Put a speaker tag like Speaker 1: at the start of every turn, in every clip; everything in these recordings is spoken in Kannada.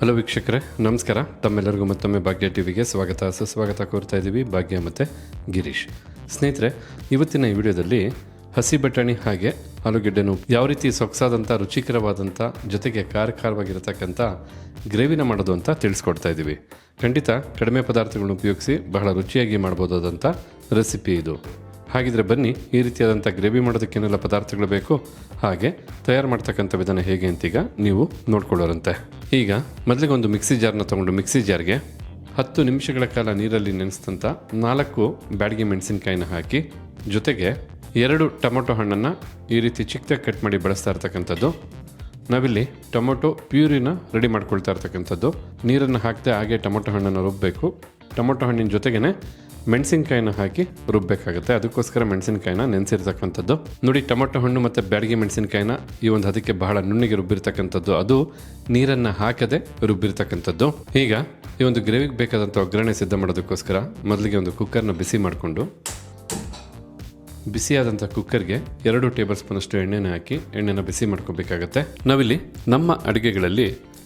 Speaker 1: ಹಲೋ ವೀಕ್ಷಕರೇ, ನಮಸ್ಕಾರ. ತಮ್ಮೆಲ್ಲರಿಗೂ ಮತ್ತೊಮ್ಮೆ ಭಾಗ್ಯ ಟಿವಿಗೆ ಸ್ವಾಗತ. ಸುಸ್ವಾಗತ ಕೋರ್ತಾ ಇದ್ದೀವಿ ಭಾಗ್ಯ ಮತ್ತು ಗಿರೀಶ್. ಸ್ನೇಹಿತರೆ, ಇವತ್ತಿನ ಈ ವಿಡಿಯೋದಲ್ಲಿ ಹಸಿ ಬಟಾಣಿ ಹಾಗೆ ಆಲೂಗೆಡ್ಡೆನು ಯಾವ ರೀತಿ ಸೊಗಸಾದಂಥ ರುಚಿಕರವಾದಂಥ ಜೊತೆಗೆ ಕಾರಕಾರವಾಗಿರತಕ್ಕಂಥ ಗ್ರೇವಿನ ಮಾಡೋದು ಅಂತ ತಿಳಿಸ್ಕೊಡ್ತಾ ಇದ್ದೀವಿ. ಖಂಡಿತ ಕಡಿಮೆ ಪದಾರ್ಥಗಳನ್ನು ಉಪಯೋಗಿಸಿ ಬಹಳ ರುಚಿಯಾಗಿ ಮಾಡ್ಬೋದಾದಂಥ ರೆಸಿಪಿ ಇದು. ಹಾಗಿದ್ರೆ ಬನ್ನಿ, ಈ ರೀತಿಯಾದಂಥ ಗ್ರೇವಿ ಮಾಡೋದಕ್ಕೇನೆಲ್ಲ ಪದಾರ್ಥಗಳು ಬೇಕು, ಹಾಗೆ ತಯಾರು ಮಾಡ್ತಕ್ಕಂಥ ವಿಧಾನ ಹೇಗೆ ಅಂತೀಗ ನೀವು ನೋಡ್ಕೊಳ್ಳೋರಂತೆ. ಈಗ ಮೊದಲಿಗೆ ಒಂದು ಮಿಕ್ಸಿ ಜಾರ್ನ ತೊಗೊಂಡು ಮಿಕ್ಸಿ ಜಾರ್ಗೆ ಹತ್ತು ನಿಮಿಷಗಳ ಕಾಲ ನೀರಲ್ಲಿ ನೆನೆಸಿದಂಥ ನಾಲ್ಕು ಬ್ಯಾಡಗಿ ಮೆಣಸಿನ್ಕಾಯಿನ ಹಾಕಿ, ಜೊತೆಗೆ ಎರಡು ಟೊಮೊಟೊ ಹಣ್ಣನ್ನು ಈ ರೀತಿ ಚಿಕ್ಕದಾಗಿ ಕಟ್ ಮಾಡಿ ಬಳಸ್ತಾ ಇರ್ತಕ್ಕಂಥದ್ದು. ನಾವಿಲ್ಲಿ ಟೊಮೊಟೊ ಪ್ಯೂರಿನ ರೆಡಿ ಮಾಡ್ಕೊಳ್ತಾ ಇರ್ತಕ್ಕಂಥದ್ದು. ನೀರನ್ನು ಹಾಕದೆ ಹಾಗೆ ಟೊಮೊಟೊ ಹಣ್ಣನ್ನು ರುಬ್ಬಬೇಕು ಟೊಮೊಟೊ ಹಣ್ಣಿನ ಜೊತೆಗೇನೆ ಮೆಣಸಿನ್ಕಾಯಿನ ಹಾಕಿ ರುಬ್ಬಬೇಕಾಗುತ್ತೆ ಅದಕ್ಕೋಸ್ಕರ ಮೆಣಸಿನ್ಕಾಯಿನ ನೆನೆಸಿರ್ತಕ್ಕಂಥದ್ದು. ನೋಡಿ, ಟೊಮೊಟೊ ಹಣ್ಣು ಮತ್ತು ಬ್ಯಾಡಿಗೆ ಮೆಣಸಿನ್ಕಾಯಿನ ಈ ಒಂದು ಅದಕ್ಕೆ ಬಹಳ ನುಣ್ಣಿಗೆ ರುಬ್ಬಿರ್ತಕ್ಕಂಥದ್ದು. ಅದು ನೀರನ್ನು ಹಾಕದೆ ರುಬ್ಬಿರ್ತಕ್ಕಂಥದ್ದು. ಈಗ ಈ ಒಂದು ಗ್ರೇವಿಗೆ ಬೇಕಾದಂಥ ಒಗ್ಗರಣೆ ಸಿದ್ಧ ಮಾಡೋದಕ್ಕೋಸ್ಕರ ಮೊದಲಿಗೆ ಒಂದು ಕುಕ್ಕರ್ನ ಬಿಸಿ ಮಾಡಿಕೊಂಡು, ಬಿಸಿಯಾದಂಥ ಕುಕ್ಕರ್ಗೆ ಎರಡು ಟೇಬಲ್ ಸ್ಪೂನಷ್ಟು ಎಣ್ಣೆನ ಹಾಕಿ ಎಣ್ಣೆನ ಬಿಸಿ ಮಾಡ್ಕೋಬೇಕಾಗತ್ತೆ. ನಾವಿಲ್ಲಿ ನಮ್ಮ ಅಡುಗೆಗಳಲ್ಲಿ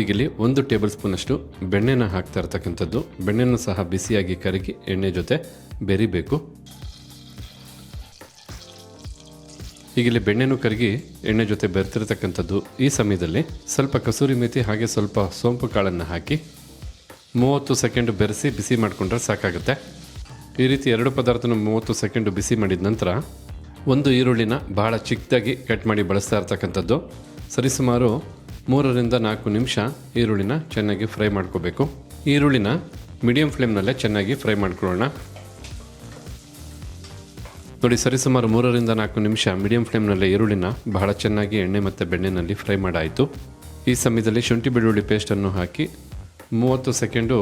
Speaker 1: ಈಗಿಲ್ಲಿ ಒಂದು ಟೇಬಲ್ ಸ್ಪೂನಷ್ಟು ಬೆಣ್ಣೆನ ಹಾಕ್ತಾ ಇರ್ತಕ್ಕಂಥದ್ದು. ಬೆಣ್ಣೆನೂ ಸಹ ಬಿಸಿಯಾಗಿ ಕರಗಿ ಎಣ್ಣೆ ಜೊತೆ ಬೆರಿಬೇಕು. ಈಗಿಲ್ಲಿ ಬೆಣ್ಣೆನೂ ಕರಗಿ ಎಣ್ಣೆ ಜೊತೆ ಬೆರೆತಿರ್ತಕ್ಕಂಥದ್ದು. ಈ ಸಮಯದಲ್ಲಿ ಸ್ವಲ್ಪ ಕಸೂರಿ ಮೇಥಿ ಹಾಗೆ ಸ್ವಲ್ಪ ಸೋಂಪು ಕಾಳನ್ನು ಹಾಕಿ ಮೂವತ್ತು ಸೆಕೆಂಡ್ ಬೆರೆಸಿ ಬಿಸಿ ಮಾಡಿಕೊಂಡ್ರೆ ಸಾಕಾಗುತ್ತೆ. ಈ ರೀತಿ ಎರಡು ಪದಾರ್ಥನ ಮೂವತ್ತು ಸೆಕೆಂಡು ಬಿಸಿ ಮಾಡಿದ ನಂತರ ಒಂದು ಈರುಳ್ಳಿನ ಬಹಳ ಚಿಕ್ಕದಾಗಿ ಕಟ್ ಮಾಡಿ ಬಳಸ್ತಾ ಇರ್ತಕ್ಕಂಥದ್ದು. ಸರಿಸುಮಾರು ಮೂರರಿಂದ ನಾಲ್ಕು ನಿಮಿಷ ಈರುಳ್ಳಿನ ಚೆನ್ನಾಗಿ ಫ್ರೈ ಮಾಡ್ಕೋಬೇಕು. ಈರುಳ್ಳಿನ ಮೀಡಿಯಂ ಫ್ಲೇಮ್ನಲ್ಲೇ ಚೆನ್ನಾಗಿ ಫ್ರೈ ಮಾಡ್ಕೊಳ್ಳೋಣ. ನೋಡಿ ಸರಿಸುಮಾರು ಮೂರರಿಂದ ನಾಲ್ಕು ನಿಮಿಷ ಮೀಡಿಯಂ ಫ್ಲೇಮ್ನಲ್ಲೇ ಈರುಳ್ಳಿನ ಬಹಳ ಚೆನ್ನಾಗಿ ಎಣ್ಣೆ ಮತ್ತು ಬೆಣ್ಣೆನಲ್ಲಿ ಫ್ರೈ ಮಾಡಾಯಿತು. ಈ ಸಮಯದಲ್ಲಿ ಶುಂಠಿ ಬೆಳ್ಳುಳ್ಳಿ ಪೇಸ್ಟನ್ನು ಹಾಕಿ ಮೂವತ್ತು ಸೆಕೆಂಡು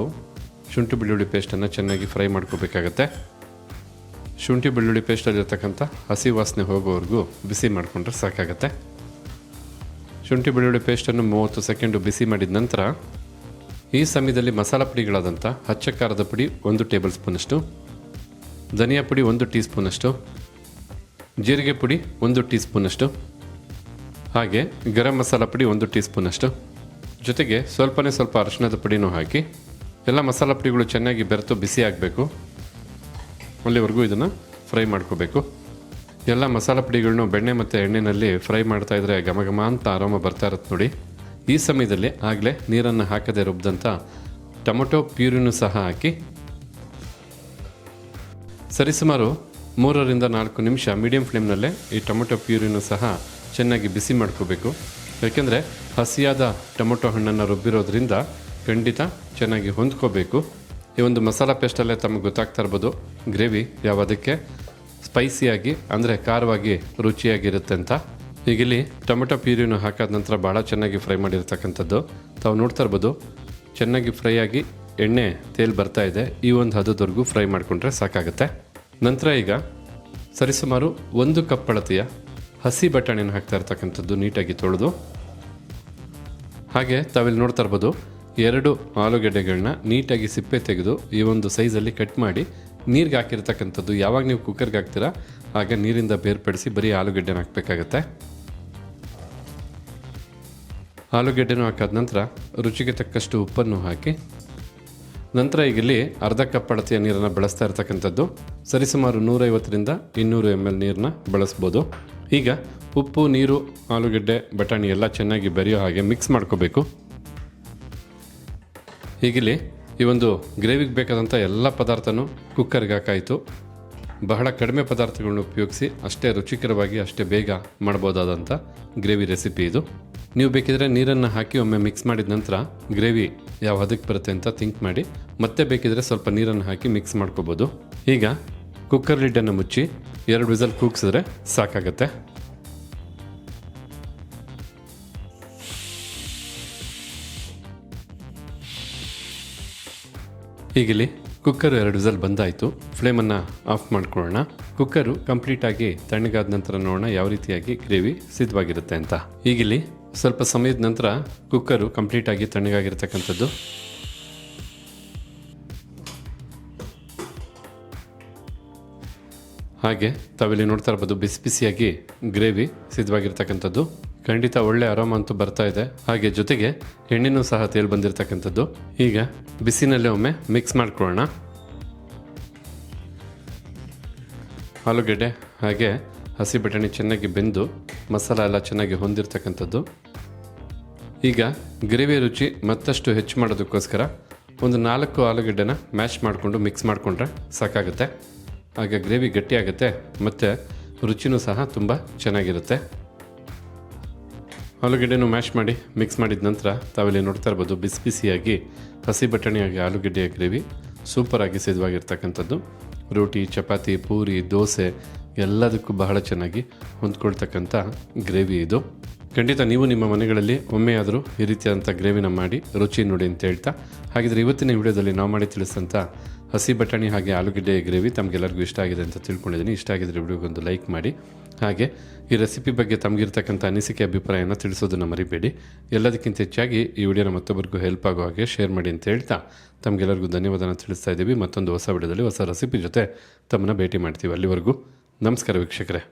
Speaker 1: ಶುಂಠಿ ಬೆಳ್ಳುಳ್ಳಿ ಪೇಸ್ಟನ್ನು ಚೆನ್ನಾಗಿ ಫ್ರೈ ಮಾಡ್ಕೋಬೇಕಾಗತ್ತೆ. ಶುಂಠಿ ಬೆಳ್ಳುಳ್ಳಿ ಪೇಸ್ಟಲ್ಲಿರ್ತಕ್ಕಂಥ ಹಸಿ ವಾಸನೆ ಹೋಗೋವರೆಗೂ ಬಿಸಿ ಮಾಡಿಕೊಂಡ್ರೆ ಸಾಕಾಗತ್ತೆ. ಶುಂಠಿ ಬೆಳ್ಳುಳ್ಳಿ ಪೇಸ್ಟನ್ನು ಮೂವತ್ತು ಸೆಕೆಂಡು ಬಿಸಿ ಮಾಡಿದ ನಂತರ, ಈ ಸಮಯದಲ್ಲಿ ಮಸಾಲ ಪುಡಿಗಳಾದಂಥ ಹಚ್ಚ ಖಾರದ ಪುಡಿ ಒಂದು ಟೇಬಲ್ ಸ್ಪೂನಷ್ಟು ಧನಿಯಾ ಪುಡಿ ಒಂದು ಟೀ ಸ್ಪೂನಷ್ಟು ಜೀರಿಗೆ ಪುಡಿ ಒಂದು ಟೀ ಸ್ಪೂನಷ್ಟು ಹಾಗೆ ಗರಂ ಮಸಾಲ ಪುಡಿ ಒಂದು ಟೀ ಸ್ಪೂನಷ್ಟು ಜೊತೆಗೆ ಸ್ವಲ್ಪನೇ ಸ್ವಲ್ಪ ಅರಿಶಿಣದ ಪುಡಿನೂ ಹಾಕಿ, ಎಲ್ಲ ಮಸಾಲ ಪುಡಿಗಳು ಚೆನ್ನಾಗಿ ಬೆರೆತು ಬಿಸಿ ಆಗಬೇಕು. ಅಲ್ಲಿವರೆಗೂ ಇದನ್ನು ಫ್ರೈ ಮಾಡ್ಕೋಬೇಕು. ಎಲ್ಲ ಮಸಾಲ ಪುಡಿಗಳನ್ನೂ ಬೆಣ್ಣೆ ಮತ್ತು ಎಣ್ಣೆಯಲ್ಲಿ ಫ್ರೈ ಮಾಡ್ತಾ ಇದ್ರೆ ಘಮ ಘಮ ಅಂತ ಆರಾಮ ಬರ್ತಾ ಇರುತ್ತೆ ನೋಡಿ. ಈ ಸಮಯದಲ್ಲಿ ಆಗಲೇ ನೀರನ್ನು ಹಾಕದೆ ರುಬ್ಬಿದಂಥ ಟೊಮೊಟೊ ಪ್ಯೂರಿನೂ ಸಹ ಹಾಕಿ. ಸರಿಸುಮಾರು ಮೂರರಿಂದ ನಾಲ್ಕು ನಿಮಿಷ ಮೀಡಿಯಂ ಫ್ಲೇಮ್ನಲ್ಲೇ ಈ ಟೊಮೊಟೊ ಪ್ಯೂರಿನೂ ಸಹ ಚೆನ್ನಾಗಿ ಬಿಸಿ ಮಾಡ್ಕೋಬೇಕು. ಯಾಕೆಂದರೆ ಹಸಿಯಾದ ಟೊಮೊಟೊ ಹಣ್ಣನ್ನು ರುಬ್ಬಿರೋದ್ರಿಂದ ಖಂಡಿತ ಚೆನ್ನಾಗಿ ಹೊಂದ್ಕೋಬೇಕು. ಈ ಒಂದು ಮಸಾಲ ಪೇಸ್ಟಲ್ಲೇ ತಮಗೆ ಗೊತ್ತಾಗ್ತಾ ಇರ್ಬೋದು, ಗ್ರೇವಿ ಯಾವುದಕ್ಕೆ ಸ್ಪೈಸಿಯಾಗಿ, ಅಂದರೆ ಖಾರವಾಗಿ ರುಚಿಯಾಗಿರುತ್ತೆ ಅಂತ. ಈಗಿಲ್ಲಿ ಟೊಮೆಟೊ ಪ್ಯೂರಿನ ಹಾಕಾದ ನಂತರ ಭಾಳ ಚೆನ್ನಾಗಿ ಫ್ರೈ ಮಾಡಿರ್ತಕ್ಕಂಥದ್ದು. ತಾವು ನೋಡ್ತಾ ಇರ್ಬೋದು, ಚೆನ್ನಾಗಿ ಫ್ರೈ ಆಗಿ ಎಣ್ಣೆ, ತೇಲ್ ಬರ್ತಾ ಇದೆ. ಈ ಒಂದು ಹದದವರೆಗೂ ಫ್ರೈ ಮಾಡಿಕೊಂಡ್ರೆ ಸಾಕಾಗುತ್ತೆ. ನಂತರ ಈಗ ಸರಿಸುಮಾರು ಒಂದು ಕಪ್ ಅಳತೆಯ ಹಸಿ ಬಟಾಣಿನ ಹಾಕ್ತಾ ಇರ್ತಕ್ಕಂಥದ್ದು ನೀಟಾಗಿ ತೊಳೆದು. ಹಾಗೆ ತಾವಿಲ್ಲಿ ನೋಡ್ತಾ ಇರ್ಬೋದು, ಎರಡು ಆಲೂಗಡ್ಡೆಗಳನ್ನ ನೀಟಾಗಿ ಸಿಪ್ಪೆ ತೆಗೆದು ಈ ಒಂದು ಸೈಜಲ್ಲಿ ಕಟ್ ಮಾಡಿ ನೀರಿಗೆ ಹಾಕಿರ್ತಕ್ಕಂಥದ್ದು, ಯಾವಾಗ ನೀವು ಕುಕ್ಕರ್ಗೆ ಹಾಕ್ತೀರಾ, ಆಗ ನೀರಿಂದ ಬೇರ್ಪಡಿಸಿ ಬರೀ ಆಲೂಗಡ್ಡೆನ ಹಾಕಬೇಕಾಗತ್ತೆ. ಆಲೂಗೆಡ್ಡೆನೂ ಹಾಕಾದ ನಂತರ ರುಚಿಗೆ ತಕ್ಕಷ್ಟು ಉಪ್ಪನ್ನು ಹಾಕಿ, ನಂತರ ಈಗ ಇಲ್ಲಿ ಅರ್ಧ ಕಪ್ ಅಳತೆಯ ನೀರನ್ನು ಬಳಸ್ತಾ ಇರ್ತಕ್ಕಂಥದ್ದು. ಸರಿಸುಮಾರು ನೂರೈವತ್ತರಿಂದ ಇನ್ನೂರು ಎಂ ಎಲ್ ನೀರನ್ನ ಬಳಸ್ಬೋದು. ಈಗ ಉಪ್ಪು, ನೀರು, ಆಲೂಗೆಡ್ಡೆ, ಬಟಾಣಿ ಎಲ್ಲ ಚೆನ್ನಾಗಿ ಬೆರೆಯೋ ಹಾಗೆ ಮಿಕ್ಸ್ ಮಾಡ್ಕೋಬೇಕು. ಹೀಗಿಲ್ಲಿ ಈ ಒಂದು ಗ್ರೇವಿಗೆ ಬೇಕಾದಂಥ ಎಲ್ಲ ಪದಾರ್ಥನೂ ಕುಕ್ಕರ್ಗೆ ಹಾಕಾಯಿತು. ಬಹಳ ಕಡಿಮೆ ಪದಾರ್ಥಗಳನ್ನ ಉಪಯೋಗಿಸಿ ಅಷ್ಟೇ ರುಚಿಕರವಾಗಿ, ಅಷ್ಟೇ ಬೇಗ ಮಾಡ್ಬೋದಾದಂಥ ಗ್ರೇವಿ ರೆಸಿಪಿ ಇದು. ನೀವು ಬೇಕಿದ್ರೆ ನೀರನ್ನು ಹಾಕಿ ಒಮ್ಮೆ ಮಿಕ್ಸ್ ಮಾಡಿದ ನಂತರ ಗ್ರೇವಿ ಯಾವ ಹದಕ್ಕೆ ಬರುತ್ತೆ ಅಂತ ಥಿಂಕ್ ಮಾಡಿ. ಮತ್ತೆ ಬೇಕಿದ್ರೆ ಸ್ವಲ್ಪ ನೀರನ್ನು ಹಾಕಿ ಮಿಕ್ಸ್ ಮಾಡ್ಕೋಬೋದು. ಈಗ ಕುಕ್ಕರ್ ಲಿಡ್ಡನ್ನು ಮುಚ್ಚಿ ಎರಡು ವಿಸಲ್ ಕೂಗಿಸಿದ್ರೆ ಸಾಕಾಗತ್ತೆ. ಈಗಿಲ್ಲಿ ಕುಕ್ಕರ್ ಎರಡು ವಿಸಲ್ ಬಂದಾಯಿತು. ಫ್ಲೇಮನ್ನು ಆಫ್ ಮಾಡ್ಕೊಳ್ಳೋಣ. ಕುಕ್ಕರು ಕಂಪ್ಲೀಟಾಗಿ ತಣ್ಣಗಾದ ನಂತರ ನೋಡೋಣ ಯಾವ ರೀತಿಯಾಗಿ ಗ್ರೇವಿ ಸಿದ್ಧವಾಗಿರುತ್ತೆ ಅಂತ. ಈಗಿಲ್ಲಿ ಸ್ವಲ್ಪ ಸಮಯದ ನಂತರ ಕುಕ್ಕರು ಕಂಪ್ಲೀಟಾಗಿ ತಣ್ಣಗಾಗಿರ್ತಕ್ಕಂಥದ್ದು. ಹಾಗೆ ತಾವಿಲ್ಲಿ ನೋಡ್ತಾ ಇರ್ಬೋದು ಬಿಸಿ ಬಿಸಿಯಾಗಿ ಗ್ರೇವಿ ಸಿದ್ಧವಾಗಿರ್ತಕ್ಕಂಥದ್ದು. ಖಂಡಿತ ಒಳ್ಳೆ ಆರಾಮ ಅಂತೂ ಬರ್ತಾ ಇದೆ. ಹಾಗೆ ಜೊತೆಗೆ ಎಣ್ಣೆನೂ ಸಹ ತೇಲ್ ಬಂದಿರತಕ್ಕಂಥದ್ದು. ಈಗ ಬಿಸಿನಲ್ಲೇ ಒಮ್ಮೆ ಮಿಕ್ಸ್ ಮಾಡ್ಕೊಳ್ಳೋಣ. ಆಲೂಗೆಡ್ಡೆ ಹಾಗೆ ಹಸಿ ಬಟಾಣಿ ಚೆನ್ನಾಗಿ ಬೆಂದು ಮಸಾಲ ಎಲ್ಲ ಚೆನ್ನಾಗಿ ಹೊಂದಿರತಕ್ಕಂಥದ್ದು. ಈಗ ಗ್ರೇವಿ ರುಚಿ ಮತ್ತಷ್ಟು ಹೆಚ್ಚು ಮಾಡೋದಕ್ಕೋಸ್ಕರ ಒಂದು ನಾಲ್ಕು ಆಲೂಗಡ್ಡೆನ ಮ್ಯಾಶ್ ಮಾಡಿಕೊಂಡು ಮಿಕ್ಸ್ ಮಾಡಿಕೊಂಡ್ರೆ ಸಾಕಾಗುತ್ತೆ. ಆಗ ಗ್ರೇವಿ ಗಟ್ಟಿಯಾಗುತ್ತೆ ಮತ್ತು ರುಚಿನೂ ಸಹ ತುಂಬ ಚೆನ್ನಾಗಿರುತ್ತೆ. ಆಲೂಗೆಡ್ಡೆನೂ ಮ್ಯಾಶ್ ಮಾಡಿ ಮಿಕ್ಸ್ ಮಾಡಿದ ನಂತರ ತಾವಿಲ್ಲಿ ನೋಡ್ತಾ ಇರ್ಬೋದು ಬಿಸಿ ಬಿಸಿಯಾಗಿ ಹಸಿ ಬಟಾಣಿಯಾಗಿ ಆಲೂಗೆಡ್ಡೆಯ ಗ್ರೇವಿ ಸೂಪರಾಗಿ ಸಿದ್ಧವಾಗಿರ್ತಕ್ಕಂಥದ್ದು. ರೋಟಿ, ಚಪಾತಿ, ಪೂರಿ, ದೋಸೆ ಎಲ್ಲದಕ್ಕೂ ಬಹಳ ಚೆನ್ನಾಗಿ ಹೊಂದ್ಕೊಳ್ತಕ್ಕಂಥ ಗ್ರೇವಿ ಇದು. ಖಂಡಿತ ನೀವು ನಿಮ್ಮ ಮನೆಗಳಲ್ಲಿ ಒಮ್ಮೆಯಾದರೂ ಈ ರೀತಿಯಾದಂಥ ಗ್ರೇವಿನ ಮಾಡಿ ರುಚಿ ನೋಡಿ ಅಂತ ಹೇಳ್ತಾ, ಹಾಗಿದ್ರೆ ಇವತ್ತಿನ ವಿಡಿಯೋದಲ್ಲಿ ನಾವು ಮಾಡಿ ತಿಳಿಸಿದಂಥ ಹಸಿ ಬಟಾಣಿ ಹಾಗೆ ಆಲೂಗಡ್ಡೆ, ಗ್ರೇವಿ ತಮಗೆಲ್ಲರಿಗೂ ಇಷ್ಟ ಆಗಿದೆ ಅಂತ ತಿಳ್ಕೊಂಡಿದ್ದೀನಿ. ಇಷ್ಟ ಆಗಿದ್ರೆ ವಿಡಿಯೋಗೊಂದು ಲೈಕ್ ಮಾಡಿ. ಹಾಗೆ ಈ ರೆಸಿಪಿ ಬಗ್ಗೆ ತಮಗಿರ್ತಕ್ಕಂಥ ಅನಿಸಿಕೆ, ಅಭಿಪ್ರಾಯನ ತಿಳಿಸೋದನ್ನು ಮರಿಬೇಡಿ. ಎಲ್ಲದಕ್ಕಿಂತ ಹೆಚ್ಚಾಗಿ ಈ ವಿಡಿಯೋನ ಮತ್ತೊಬ್ಬರಿಗೂ ಹೆಲ್ಪ್ ಆಗೋ ಹಾಗೆ ಶೇರ್ ಮಾಡಿ ಅಂತ ಹೇಳ್ತಾ ತಮಗೆಲ್ಲರಿಗೂ ಧನ್ಯವಾದನ ತಿಳಿಸ್ತಾ ಇದ್ದೀವಿ. ಮತ್ತೊಂದು ಹೊಸ ವಿಡಿಯೋದಲ್ಲಿ ಹೊಸ ರೆಸಿಪಿ ಜೊತೆ ತಮ್ಮನ್ನ ಭೇಟಿ ಮಾಡ್ತೀವಿ ಅಲ್ಲಿವರೆಗೂ. ನಮಸ್ಕಾರ ವೀಕ್ಷಕರೇ.